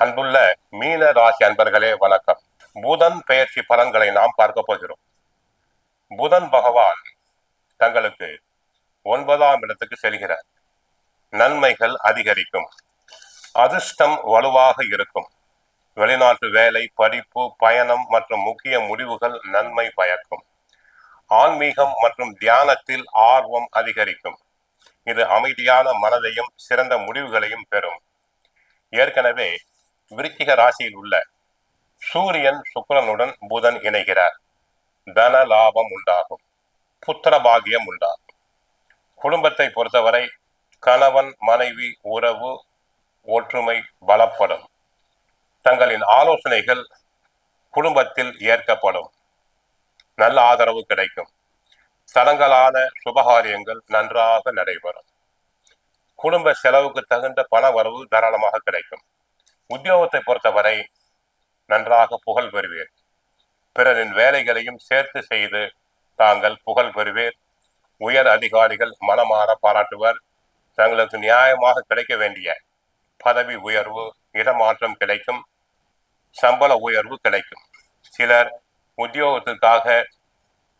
அன்புள்ள மீன ராசி அன்பர்களே வணக்கம். புதன் பெயர்ச்சி பலன்களை நாம் பார்க்க போகிறோம். புதன் பகவான் தங்களுக்கு ஒன்பதாம் இடத்துக்கு செல்கிறார். நன்மைகள் அதிகரிக்கும். அதிர்ஷ்டம் வலுவாக இருக்கும். வெளிநாட்டு வேலை படிப்பு பயணம் மற்றும் முக்கிய முடிவுகள் நன்மை பயக்கும். ஆன்மீகம் மற்றும் தியானத்தில் ஆர்வம் அதிகரிக்கும். இது அமைதியான மனதையும் சிறந்த முடிவுகளையும் பெறும். ஏற்கனவே விருச்சிக ராசியில் உள்ள சூரியன் சுக்கரனுடன் புதன் இணைகிறார். தன லாபம் உண்டாகும். புத்திர பாகியம் உண்டாகும். குடும்பத்தை பொறுத்தவரை கணவன் மனைவி உறவு ஒற்றுமை பலப்படும். தங்களின் ஆலோசனைகள் குடும்பத்தில் ஏற்கப்படும். நல்ல ஆதரவு கிடைக்கும். தளங்களான சுபகாரியங்கள் நன்றாக நடைபெறும். குடும்ப செலவுக்கு தகுந்த பண வரவு தாராளமாக கிடைக்கும். உத்தியோகத்தை பொறுத்தவரை நன்றாக புகழ் பெறுவீர். பிறரின் வேலைகளையும் சேர்த்து செய்து தாங்கள் புகழ் பெறுவீர். உயர் அதிகாரிகள் மனமாற பாராட்டுவர். தங்களுக்கு நியாயமாக கிடைக்க வேண்டிய பதவி உயர்வு இடமாற்றம் கிடைக்கும் சம்பள உயர்வு கிடைக்கும். சிலர் உத்தியோகத்துக்காக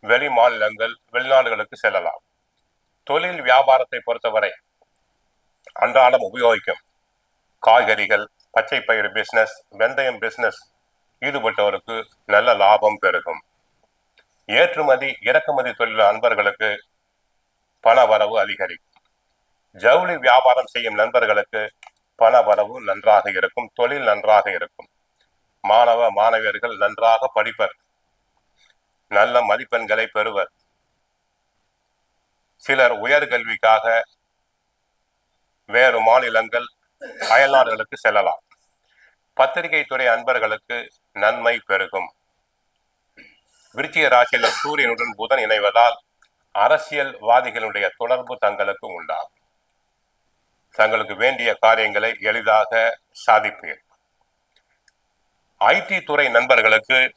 வெளி மாநிலங்கள் வெளிநாடுகளுக்கு செல்லலாம். தொழில் வியாபாரத்தை பொறுத்தவரை அன்றாடம் உபயோகிக்கும் காய்கறிகள் பச்சை பயிர் பிசினஸ் வெந்தயம் பிசினஸ் ஈடுபட்டவருக்கு நல்ல லாபம் பெருகும். ஏற்றுமதி இறக்குமதி தொழில் நண்பர்களுக்கு பண வரவு அதிகரிக்கும். ஜவுளி வியாபாரம் செய்யும் நண்பர்களுக்கு பண வரவு நன்றாக இருக்கும் தொழில் நன்றாக இருக்கும். மாணவ மாணவியர்கள் நன்றாக படிப்பர். நல்ல மதிப்பெண்களை பெறுவர். சிலர் உயர்கல்விக்காக வேறு மாநிலங்கள் அயல்நாடுகளுக்கு செல்லலாம். பத்திரிகை துறை அன்பர்களுக்கு நன்மை பெருகும். விருச்சிக ராசியில் சூரியனுடன் புதன் இணைவதால் அரசியல்வாதிகளுடைய தொடர்பு தங்களுக்கு உண்டாகும். தங்களுக்கு வேண்டிய காரியங்களை எளிதாக சாதிப்பீர். ஐடி துறை நண்பர்களுக்கு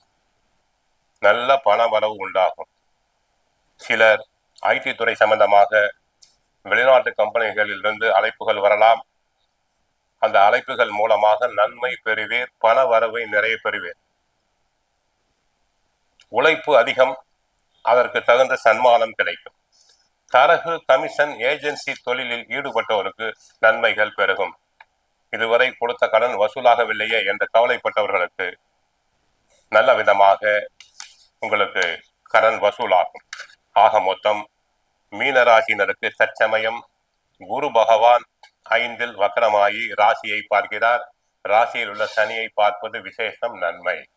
நல்ல பண வரவு உண்டாகும். சிலர் ஐடி துறை சம்பந்தமாக வெளிநாட்டு கம்பெனிகளில் இருந்து அழைப்புகள் வரலாம். அந்த அழைப்புகள் மூலமாக நன்மை பெறுவேர் பண வரவை நிறைய பெறுவேர். உழைப்பு அதிகம் அதற்கு தகுந்த சன்மானம் கிடைக்கும். தரகு கமிஷன் ஏஜென்சி தொழிலில் ஈடுபட்டவருக்கு நன்மைகள் பெருகும். இதுவரை கொடுத்த கடன் வசூலாகவில்லையே என்று கவலைப்பட்டவர்களுக்கு நல்ல விதமாக உங்களுக்கு கடன் வசூலாகும். ஆக மொத்தம் மீனராசினருக்கு தற்சமயம் குரு பகவான் ஐந்தில் வக்கரமாகி ராசியை பார்க்கிறார். ராசியில் உள்ள சனியை பார்ப்பது விசேஷம் நன்மை.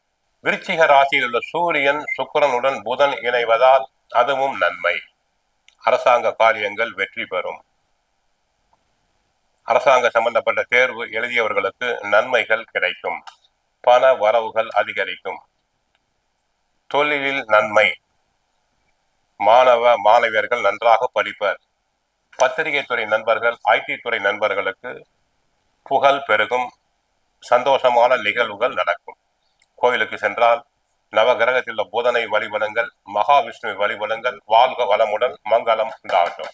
விருச்சிக ராசியில் உள்ள சூரியன் சுக்கிரனுடன் புதன் இணைவதால் அதுவும் நன்மை. அரசாங்க காரியங்கள் வெற்றி பெறும். அரசாங்க சம்பந்தப்பட்ட தேர்வு எழுதியவர்களுக்கு நன்மைகள் கிடைக்கும். பண வரவுகள் அதிகரிக்கும். தொழிலில் நன்மை. மாணவ மாணவியர்கள் நன்றாக படிப்பர். பத்திரிகை துறை நண்பர்கள் ஐடி துறை நண்பர்களுக்கு புகழ் பெருகும் சந்தோஷமான நிகழ்வுகள் நடக்கும். கோயிலுக்கு சென்றால் நவகிரகத்தில் உள்ள போதனை வழிபடுங்கள் மகாவிஷ்ணுவை வழிபடுங்கள் வாழ்க வளமுடன் மங்களம் உண்டாகட்டும்.